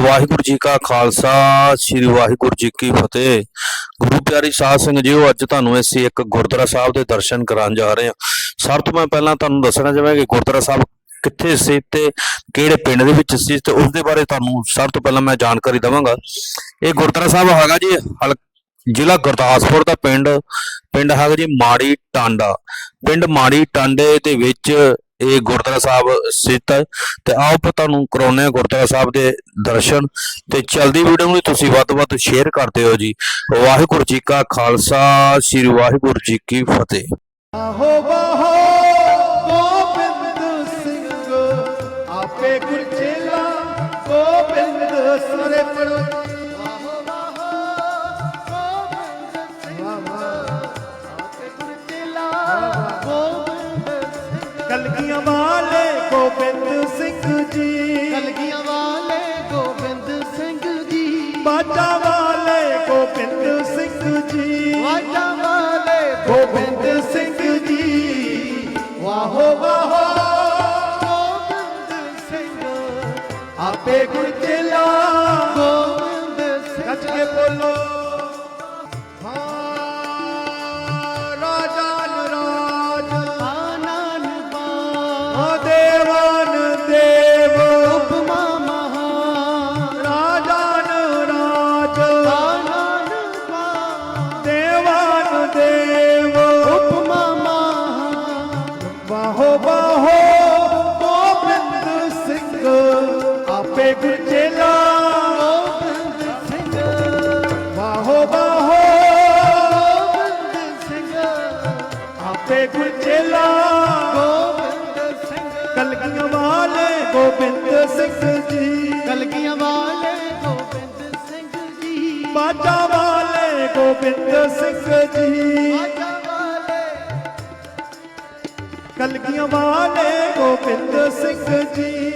ਵਾਹਿਗੁਰੂ ਜੀ ਕਾ ਖਾਲਸਾ, ਸ੍ਰੀ ਵਾਹਿਗੁਰੂ ਜੀ ਕੀ ਫਤਿਹ। ਗੁਰੂ ਪਿਆਰੀ ਸਾਧ ਸੰਗਤ ਜੀਓ, ਅੱਜ ਤੁਹਾਨੂੰ ਅਸੀਂ ਇੱਕ ਗੁਰਦੁਆਰਾ ਸਾਹਿਬ ਦੇ ਦਰਸ਼ਨ ਕਰਾਉਣ ਜਾ ਰਹੇ ਹਾਂ। ਸਭ ਤੋਂ ਮੈਂ ਪਹਿਲਾਂ ਤੁਹਾਨੂੰ ਦੱਸਣਾ ਚਾਹਾਂਗਾ ਕਿ ਗੁਰਦੁਆਰਾ ਸਾਹਿਬ ਕਿੱਥੇ ਸੀ ਤੇ ਕਿਹੜੇ ਪਿੰਡ ਦੇ ਵਿੱਚ ਸੀ ਤੇ ਉਸ ਦੇ ਬਾਰੇ ਤੁਹਾਨੂੰ ਸਭ ਤੋਂ ਪਹਿਲਾਂ ਮੈਂ ਜਾਣਕਾਰੀ ਦਵਾਂਗਾ। ਇਹ ਗੁਰਦੁਆਰਾ ਸਾਹਿਬ ਹੈਗਾ ਜੀ, ਹਲ- ਜ਼ਿਲ੍ਹਾ ਗੁਰਦਾਸਪੁਰ ਦਾ ਪਿੰਡ। ਪਿੰਡ ਹੈਗਾ ਜੀ ਮਾੜੀ ਟਾਂਡਾ। ਪਿੰਡ ਮਾੜੀ ਟਾਂਡੇ ਦੇ ਵਿੱਚ ਇਹ ਗੁਰਦੁਆਰਾ ਸਾਹਿਬ ਸਥਿਤ ਹੈ। ਤੇ ਆਓ ਆਪਾਂ ਤੁਹਾਨੂੰ ਕਰਾਉਨੇ ਗੁਰਦੁਆਰਾ ਸਾਹਿਬ ਦੇ ਦਰਸ਼ਨ। ਤੇ ਚਲਦੀ ਵੀਡੀਓ ਨੂੰ ਤੁਸੀਂ ਵੱਧ ਤੋਂ ਵੱਧ ਸ਼ੇਅਰ ਕਰਦੇ ਹੋ ਜੀ। ਵਾਹਿਗੁਰੂ ਜੀ ਕਾ ਖਾਲਸਾ, ਸ੍ਰੀ ਵਾਹਿਗੁਰੂ ਜੀ ਕੀ ਫਤਿਹ। ਆਹੋ ਬਾਹੋ ਗੋਬਿੰਦ ਸਿੰਘ, ਆਪੇ ਗੁਰਚੇਲਾ, ਗੋਬਿੰਦ ਸਰੇ ਪੜੋ ਕਲਗੀਆਂ ਵਾਲੇ ਗੋਬਿੰਦ ਸਿੰਘ ਜੀ। ਕਲਗੀਆਂ ਵਾਲੇ ਗੋਬਿੰਦ ਸਿੰਘ ਜੀ। ਬਾਜਾ ਵਾਲੇ ਗੋਬਿੰਦ ਸਿੰਘ ਜੀ। ਵਾਜਾ ਵਾਲੇ ਗੋਬਿੰਦ ਸਿੰਘ ਜੀ। ਵਾਹੋ ਵਾਹੋ। ਗੋਬਿੰਦ ਸਿੰਘ। ਆਪੇ ਗੁਰਚੇਲਾ ਗੋਬਿੰਦ ਵਾਹੋ ਵਾਹੋ ਗੋਬਿੰਦ ਸਿੰਘ ਆਪੇ ਗੁਰਚੇਲਾ ਗੋਬਿੰਦ ਸਿੰਘ ਵਾਹੋ ਵਾਹੋ ਗੋਬਿੰਦ ਸਿੰਘ ਆਪੇ ਗੁਰਚੇਲਾ ਗੋਬਿੰਦ ਸਿੰਘ ਕਲਗੀਆਂ ਵਾਲੇ ਗੋਬਿੰਦ ਸਿੰਘ ਜੀ। ਕਲਗੀਆਂ ਵਾਲੇ ਗੋਬਿੰਦ ਸਿੰਘ ਜੀ। ਬਾਜਾ ਵਾਲੇ ਗੋਬਿੰਦ ਸਿੰਘ ਜੀ। ਕਲਗੀਆਂ ਵਾਲੇ ਗੋਬਿੰਦ ਸਿੰਘ ਜੀ।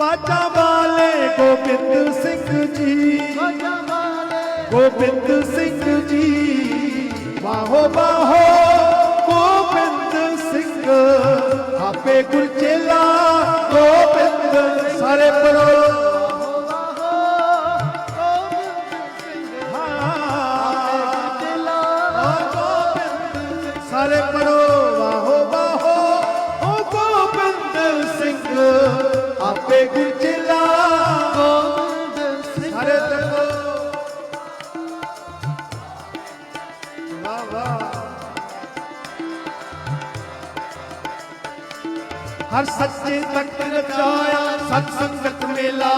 ਬਾਜਾ ਵਾਲੇ ਗੋਬਿੰਦ ਸਿੰਘ ਜੀ। ਵਾਜਾ ਵਾਲੇ ਗੋਬਿੰਦ ਸਿੰਘ ਜੀ, ਵਾਹੋ ਵਾਹੋ ਗੋਬਿੰਦ ਸਿੰਘ। ਆਪੇ ਗੁਰਚੇਲਾ ਗੋਬਿੰਦ, ਸਾਰੇ ਪੜੋ ਸਾਰੇ ਪੜੋ, ਵਾਹੋ ਵਾਹੋ। ਓ ਗੋਬਿੰਦ ਸਿੰਘ, ਆਪੇ ਗੁਰਚੇਲਾ ਗੋਬਿੰਦ ਸਿੰਘ। ਸਾਰੇ ਤਕੋ ਵਾਹ ਵਾਹ। ਹਰ ਸੱਚੇ ਤਖਤ ਰਚਾਇਆ, ਸਤ ਸੰਗਤ ਮੇਲਾ।